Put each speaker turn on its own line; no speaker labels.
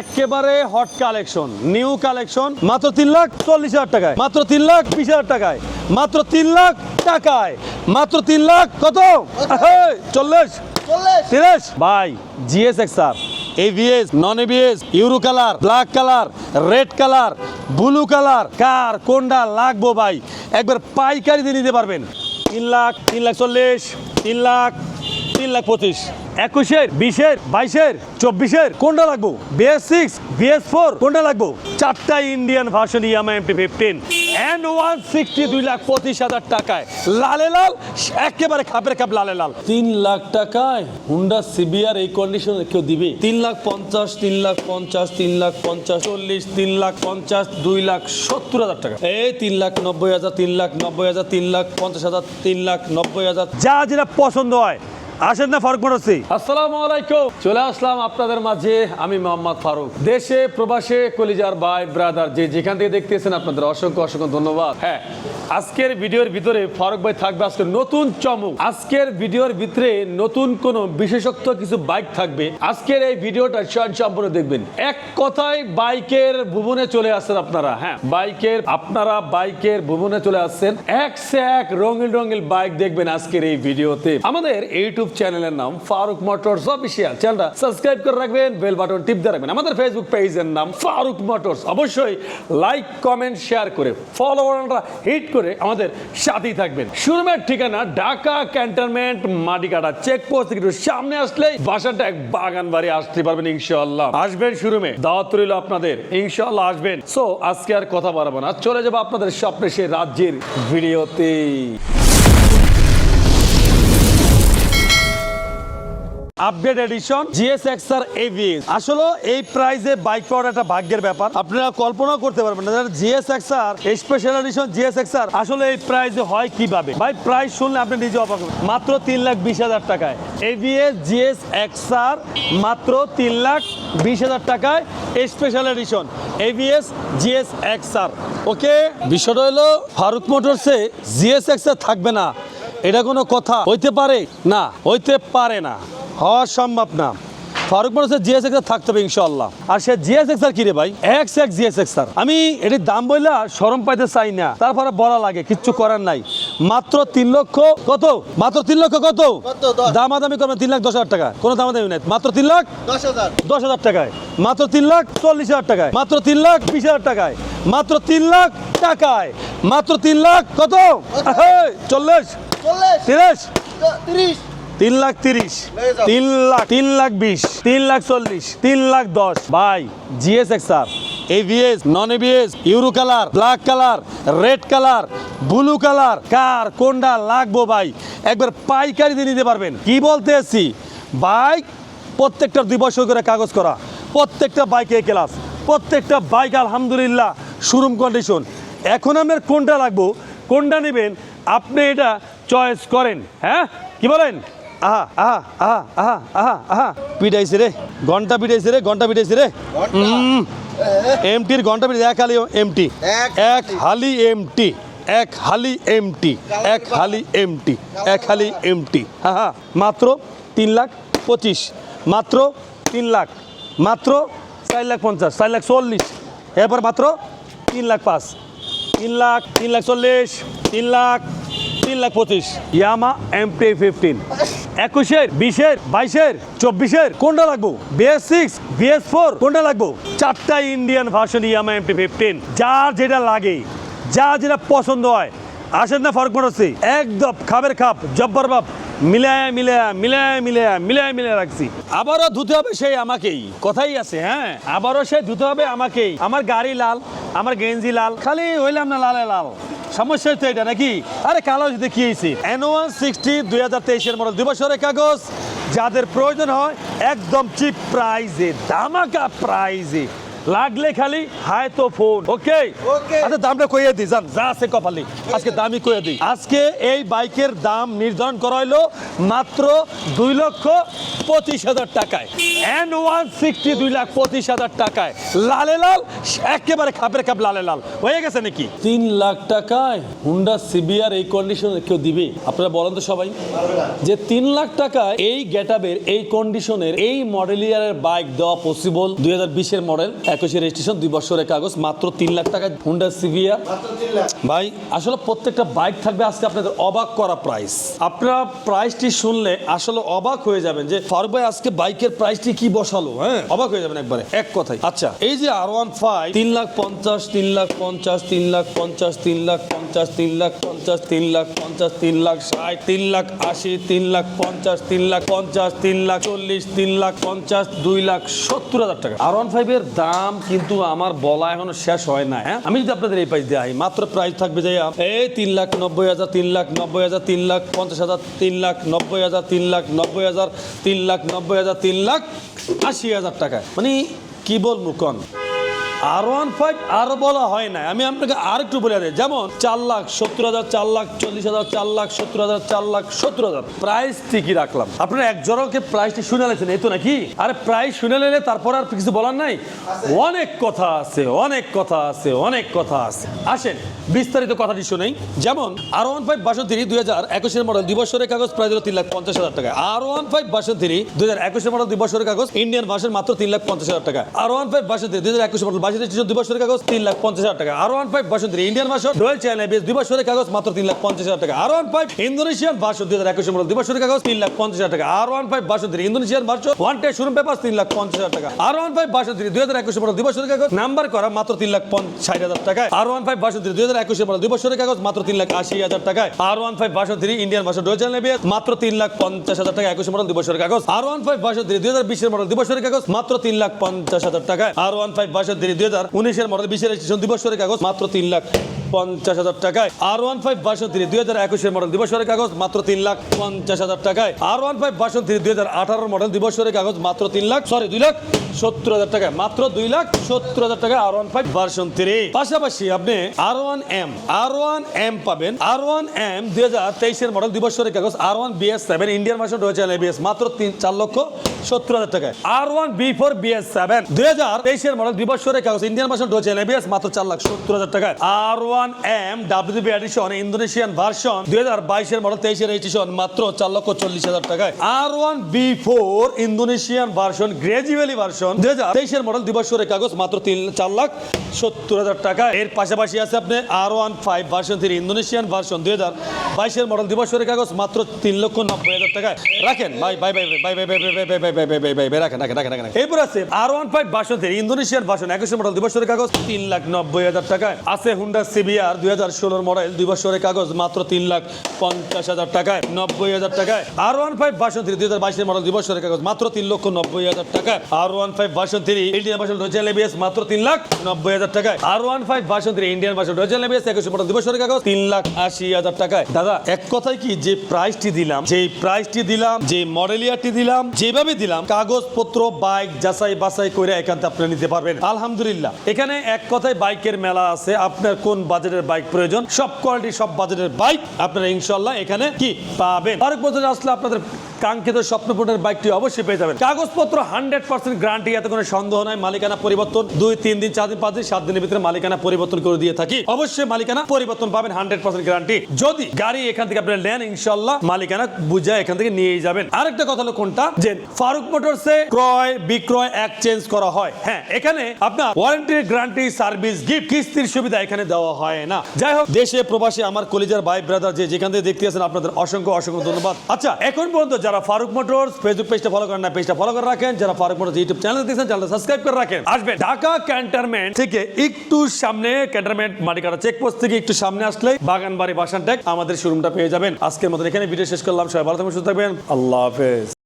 একেবারে hot collection new collection মাত্র তিন লাখ চল্লিশ হাজার টাকায়। মাত্র তিন লাখ বিশ হাজার টাকায়। মাত্র তিন লাখ টাকায়। মাত্র তিন লাখ কত? চল্লিশ। তিরিশ। ভাই GS XR ABS non ABS euro colour black colour red colour blue colour কার কোনটা লাগবো ভাই? একবার পাইকারি দিয়ে নিতে পারবেন। তিন লাখ তিন লাখ চল্লিশ তিন লাখ। তিন লাখ পঁচিশ একুশের বিশের বাইশের চব্বিশের কোনটা লাগবো বিএস সিক্স বিএস ফোর কোনটা লাগবো চারটা Indian version Yamaha MT fifteen and one sixty দুই লাখ পঁচিশ হাজার টাকায় লালে লাল একেবারে খাপের খাপ লালে লাল তিন লাখ টাকায় হুন্ডা সিবিআর এই কন্ডিশনে কেউ দিবে তিন লাখ পঞ্চাশ তিন লাখ পঞ্চাশ তিন লাখ পঞ্চাশ চল্লিশ তিন লাখ পঞ্চাশ দুই লাখ সত্তর হাজার টাকা এই তিন লাখ নব্বই হাজার তিন লাখ নব্বই হাজার তিন লাখ পঞ্চাশ হাজার তিন লাখ নব্বই হাজার যা যেটা পছন্দ হয় আসেন না ফারুক আসসালামু আলাইকুম। চলে আসলাম আপনাদের মাঝে, আমি মোহাম্মদ ফারুক। দেশে, প্রবাসে, কলিজার ভাই ব্রাদার যে যেখান থেকে দেখতেছেন আপনাদের অসংখ্য অসংখ্য ধন্যবাদ। হ্যাঁ আজকের ভিডিওর ভিতরে ফারুক ভাই থাকবে আজকে নতুন চমক। আজকের ভিডিওর ভিতরে নতুন কোন বিশেষত্ব, কিছু বাইক থাকবে। আজকের এই ভিডিওটা শর্ট সম্পূর্ণ দেখবেন। এক কথায় বাইকের ভুবনে চলে আসছেন আপনারা। হ্যাঁ বাইকের আপনারা বাইকের ভুবনে চলে আসছেন। এক সে এক রঙিন রঙিন বাইক দেখবেন আজকের এই ভিডিওতে। আমাদের ইউটিউব চ্যানেলের নাম ফারুক মোটরস অফিসিয়াল। চ্যানেলটা সাবস্ক্রাইব করে রাখবেন, বেল বাটন টিপ রাখবেন। আমাদের ফেসবুক পেজের নাম ফারুক মোটরস। অবশ্যই লাইক কমেন্ট শেয়ার করে ফলোয়াররা হিট করে আমাদের সাথেই থাকবেন। শুরুমের ঠিকানা ঢাকা ক্যান্টনমেন্ট মাটিকাটা চেকপোস্ট একটু সামনে আসলেই বাসাটা এক বাগান বাড়ি আসতে পারবেন ইনশাআল্লাহ। আসবেন শুরুমে, দাওয়াত রইল আপনাদের। ইনশাআল্লাহ আসবেন। সো আজকে আর কথা বাড়াবো না। চলে যাব আপনাদের স্বপ্নে সে রাজ্যের ভিডিওতে update edition GS XR ABS আসলে এই প্রাইসে বাইক পাওয়ার একটা ভাগ্যের ব্যাপার। আপনারা কল্পনা করতে পারবেন না GS XR special edition GS XR আসলে এই প্রাইসে হয় কীভাবে? ভাই প্রাইস শুনলে আপনি নিজে অবাক মাত্র তিন লাখ বিশ হাজার টাকায়। এভিএস জিএস এক্সআর মাত্র তিন লাখ বিশ হাজার টাকায় special edition ABS GS XR okay? বিষয়টা হলো ফারুক মোটরসে জিএস এক্সআর থাকবে না। এটা কোনো কথা। হইতে পারে? না। হইতে পারে না। হওয়া সম্ভব না। ফারুক মানুষের জিএস এক্সার থাকতে হবে ইনশাল্লাহ আর সে জিএস এক্সার কি রে ভাই? এক্স এক্স জিএস এক্সার আমি এটির দাম বললা সরম পাইতে চাই না। তারপরে বলা লাগে কিচ্ছু করার নাই। মাত্র তিন লক্ষ কত? মাত্র তিন লক্ষ কত?
দশ।
দামাদামি করবেন তিন লাখ দশ হাজার টাকা। কোনো দামাদামি নাই। মাত্র তিন লাখ
দশ হাজার।
টাকায়। মাত্র তিন লাখ চল্লিশ হাজার টাকায়। মাত্র তিন লাখ বিশ হাজার টাকায়। মাত্র তিন লাখ টাকায়। মাত্র তিন লাখ কত? চল্লিশ। তিরিশ।
তিরিশ।
তিন লাখ তিরিশ তিন লাখ তিন লাখ বিশ তিন লাখ চল্লিশ তিন লাখ দশ। ভাই GS XR ABS non ABS euro colour black colour red colour blue colour কার কোনটা লাগবো ভাই? একবার পাইকারি দিয়ে নিতে পারবেন। কি বলতে এসছি? বাইক প্রত্যেকটা দুই বছর করে কাগজ করা প্রত্যেকটা বাইকে ক্লাস প্রত্যেকটা বাইক আলহামদুলিল্লাহ শোরুম কন্ডিশন এখন আপনার কোনটা লাগবো? কোনটা নেবেন? আপনি এটা চয়েস করেন হ্যাঁ? কি বলেন? আহা আহা আহা আহা আহা আহা। পিটাইছে রে ঘণ্টা পিটাইছে রে ঘণ্টা পিটাইছে রে। এমটির ঘণ্টা পিটাইছে এক হালি এমটি
এক
হালি। এমটি এক হালি এমটি এক হালি এমটি এক হালি এমটি হ্যাঁ হ্যাঁ মাত্র তিন লাখ পঁচিশ মাত্র তিন লাখ মাত্র চার লাখ পঞ্চাশ চার লাখ চল্লিশ এরপর মাত্র তিন লাখ পাঁচ তিন লাখ তিন লাখ চল্লিশ তিন লাখ তিন লাখ পঁচিশ ইয়ামা এমটি ফিফটিন একুশের, বিশের, বাইশের, চব্বিশের কোনটা লাগবো? বিএস সিক্স, বিএস ফোর কোনটা লাগবো? চারটা Indian version Yamaha MT fifteen. যার যেটা লাগে, যা যেটা পছন্দ হয়। আসেন না ফরক মোটরসি, একদম খাবের খাপ, জব্বর বাপ। মিলায় মিলায় মিলায় মিলায় মিলায় মিলায় রাখছি। আবারও ধুতে হবে সেই আমাকেই। কথাই আছে হ্যাঁ? আবারও সে ধুতে হবে আমাকেই। আমার গাড়ি লাল, আমার গেঞ্জি লাল, খালি হইলাম না লালে লাল। সমস্যা হচ্ছে এটা নাকি? আরে কালো দেখিয়েছি। এন ওয়ান সিক্সটি দুই হাজার তেইশের মডেল দু বছরের কাগজ। যাদের প্রয়োজন হয়, একদম চিপ প্রাইজে দামাকা প্রাইজে লাগলে খালি হাই তো ফোন। ওকে. আচ্ছা দামটা কইয়ে দিই জান। যা আছে কপালি। আজকে দামই কইয়ে দিই আজকে এই বাইকের দাম নির্ধারণ করা হলো মাত্র দুই লক্ষ পঁচিশ হাজার টাকায়। এন ওয়ান সিক্সটি দুই লাখ পঁচিশ হাজার টাকায়। লালে লাল একেবারে খাপের খাপ লালে লাল। হয়ে গেছে নাকি? তিন লাখ টাকায় হুন্ডা সিবিআর এই কন্ডিশনে কেউ দিবে? আপনারা বলেন তো সবাই। যে তিন লাখ টাকা এই গেটাবের এই কন্ডিশনের এই মডেল ইয়ারের বাইক দেওয়া পসিবল দুই হাজার বিশের মডেল একুশে রেজিস্ট্রেশন দুই বছরের কাগজ মাত্র তিন লাখ টাকা হুন্ডা সিভিয়ার ভাই আসলে প্রত্যেকটা বাইক থাকবে আজকে আপনাদের অবাক করা প্রাইস আপনারা প্রাইসটি শুনলে আসলে অবাক হয়ে যাবেন যে ফারুক ভাই আজকে বাইকের প্রাইসটি কি বসালো হ্যাঁ অবাক হয়ে যাবেন একবারে এক কথাই আচ্ছা এই যে আর ওয়ান ফাইভ তিন লাখ পঞ্চাশ তিন লাখ পঞ্চাশ তিন লাখ পঞ্চাশ তিন লাখ পঞ্চাশ তিন লাখ পঞ্চাশ তিন লাখ পঞ্চাশ তিন লাখ ষাট তিন লাখ আশি তিন লাখ পঞ্চাশ তিন লাখ পঞ্চাশ তিন লাখ চল্লিশ তিন লাখ পঞ্চাশ দুই লাখ সত্তর হাজার টাকা আর ওয়ান ফাইভ এর দাম কিন্তু আমার বলা এখনও শেষ হয় না হ্যাঁ? আমি যদি আপনাদের এই প্রাইস দেয় মাত্র প্রাইস থাকবে যে, এই তিন লাখ নব্বই হাজার, তিন লাখ নব্বই হাজার, তিন লাখ পঞ্চাশ হাজার, তিন লাখ নব্বই হাজার, তিন লাখ নব্বই হাজার, তিন লাখ নব্বই হাজার, তিন লাখ আশি হাজার টাকা মানে কি বলব কন? আর ওয়ান ফাইভ আরও বলা হয় না আমি আপনাকে আর একটু বলে দিই। যেমন চার লাখ সত্তর হাজার, চার লাখ চল্লিশ হাজার, চার লাখ সত্তর হাজার, চার লাখ সত্তর হাজার। প্রাইস ঠিকই রাখলাম। আপনারা এক জনকে প্রাইসটি শুনে নিয়েছেন? এই তো নাকি? আরে প্রাইস শুনে নিলে তারপর আর কিছু বলার নাই? অনেক কথা আছে, অনেক কথা আছে, অনেক কথা আছে। আসেন, বিস্তারিত কথাটি শুনেই। যেমন আর ওয়ান ফাইভ বাসন্তী দুই হাজার একুশের মডেল দুই বছরের কাগজ প্রায় তিন লাখ পঞ্চাশ হাজার টাকা আর ওয়ান ফাইভ বাসন্তী দুই হাজার একুশের মডেল দুই বছরের কাগজ ইন্ডিয়ান ভার্সন মাত্র তিন লাখ পঞ্চাশ হাজার টাকা আর ওয়ান ফাইভ বাসন্তী দুই হাজার একুশের মডেল বাসন্তী কাগজ, তিন লাখ পঞ্চাশ হাজার টাকা। আর ওয়ান ফাইভ বাসন্তী ইন্ডিয়ান বেশ দুই বছরের মাত্র তিন লাখ পঞ্চাশ হাজার টাকা। একুশের মডেল দুই কাগজ আর ওয়ান ফাইভ বাসন্তী দুই দুই হাজার টাকায়। আর ওয়ান কাগজ, মাত্র তিন লাখ পঞ্চাশ হাজার টাকা আর ওয়ান ফাইভ বাসন্তী, দুই দুই হাজার উনিশের মডেল বিশের রেজিস্ট্রেশন দুই বছরের কাগজ মাত্র তিন লাখ। পঞ্চাশ হাজার টাকায়। আর ওয়ান ফাইভ বাসন্তী দুই হাজার একুশের মডেল দিবসরের কাগজ, মাত্র তিন লাখ পঞ্চাশ হাজার টাকায়। আর ওয়ান ফাইভ বাসন্তী দুই হাজার আঠারোর মডেল দিবসরের কাগজ, মাত্র তিন লাখ সরি দুই লাখ সত্তর হাজার টাকায়। মাত্র দুই লাখ সত্তর হাজার টাকায় আর ওয়ান ফাইভ বাসন্তী পাশাপাশি আপনি R one M R one M পাবেন। আর ওয়ান এম দুই হাজার তেইশের মডেল দিবসরের কাগজ R one BS seven Indian version রয়েছে এবিএস মাত্র তিন, চার লক্ষ সত্তর হাজার টাকায়। R one B four BS seven দুই হাজার তেইশের মডেল দিবসরের কাগজ ইন্ডিয়ান ভার্সন রয়েছে এবিএস মাত্র চার লাখ সত্তর হাজার টাকায়। R one M edition Indonesian version দুই হাজার বাইশের মডেল তেইশের মাত্র চার লক্ষ চল্লিশ হাজার টাকায় R one B four Indonesian version gradually version দুই হাজার তেইশের মডেল কাগজ মাত্র তিন চার লাখ সত্তর হাজার টাকা এর পাশাপাশি আছে আপনি R one five version three Indonesian version দুই হাজার বাইশের মডেল দিবসরের কাগজ মাত্র তিন লক্ষ নব্বই হাজার টাকায় রাখেন ভাই ভাই ভাই ভাই ভাই ভাই ভাই ভাই ভাই ভাই ভাই ভাই ভাই ভাই রাখেন রাখেন রাখেন রাখেন এরপর আছে R one five version three Indonesian version একুশের মডেল কাগজ তিন লাখ নব্বই হাজার টাকায় আছে হুন্ডা সিবিআর দুই হাজার ষোলোর মডেল দুই বছরের কাগজ মাত্র তিন লাখ পঞ্চাশ হাজার টাকায়, নব্বই হাজার টাকায়। R one five version three দুই হাজার বাইশের মডেল দুই বছরের কাগজ মাত্র তিন লক্ষ নব্বই হাজার টাকা R one five version three Indian version রয়েছে এবিএস মাত্র তিন লাখ নব্বই হাজার টাকায়। R one five version three Indian version রয়েছে এবিএস একুশে মডেল দুই বছরের কাগজ তিন লাখ আশি হাজার টাকায়। দাদা, এক কথায় কি যে প্রাইসটি দিলাম যে প্রাইসটি দিলাম যে মডেল ইয়ারটি দিলাম, যেভাবে দিলাম, কাগজপত্র বাইক যাচাই বাছাই করে এখানে আপনি নিতে পারবেন। আলহামদুলিল্লাহ। এখানে এক কথায় বাইকের মেলা আছে। আপনার কোন বাজেটের বাইক প্রয়োজন। সব কোয়ালিটি সব বাজেটের বাইক আপনারা ইনশাল্লাহ এখানে কি পাবেন। আরেক বছর আসলে আপনাদের কাঙ্ক্ষিত স্বপ্নপূর্ণের বাইকটি অবশ্যই পেয়ে যাবেন। কাগজপত্র হান্ড্রেড পার্সেন্ট গ্যারান্টি, এত কোনো সন্দেহ নাই, মালিকানা পরিবর্তন। দুই, তিন দিন, চার দিন, পাঁচ দিন, সাত দিনের ভিতরে মালিকানা পরিবর্তন করে দিয়ে থাকি। অবশ্যই মালিকানা পরিবর্তন পাবেন, হান্ড্রেড পার্সেন্ট গ্যারান্টি। যদি গাড়ি এখান থেকে আপনারা নেন ইনশাল্লাহ মালিকানা বুঝে এখান থেকে নিয়ে যাবেন। আরেকটা কথা হলো কোনটা? যে ফারুক মোটরসে ক্রয়, বিক্রয়, এক্সচেঞ্জ করা হয়। হ্যাঁ এখানে আপনার ওয়ারেন্টি, গ্যারান্টি, সার্ভিস, গিফট, কিস্তির সুবিধা এখানে দেওয়া হয় না। যাই হোক, দেশে প্রবাসী, আমার কলিজার ভাই, ব্রাদার যে যেখান থেকে দেখতে আছেন, আপনাদের অসংখ্য অসংখ্য ধন্যবাদ। আচ্ছা এখন পর্যন্ত যারা ফারুক মোটরস ফেসবুক পেজটা ফলো করেন না পেজটা ফলো করে রাখেন। যারা ফারুক মোটরস ইউটিউব চ্যানেল দেখছেন চ্যানেলটা সাবস্ক্রাইব করে রাখেন। আসবেন। ঢাকা ক্যান্টনমেন্ট থেকে একটু সামনে ক্যান্টনমেন্ট মাটিকাটা চেকপোস্ট থেকে একটু সামনে আসলে বাগানবাড়ি বাসান টেক আমাদের শোরুমটা পেয়ে যাবেন। আজকের মতো এখানে ভিডিও শেষ করলাম। সবাই ভালো থাকবেন সুস্থ থাকবেন। আল্লাহ হাফেজ।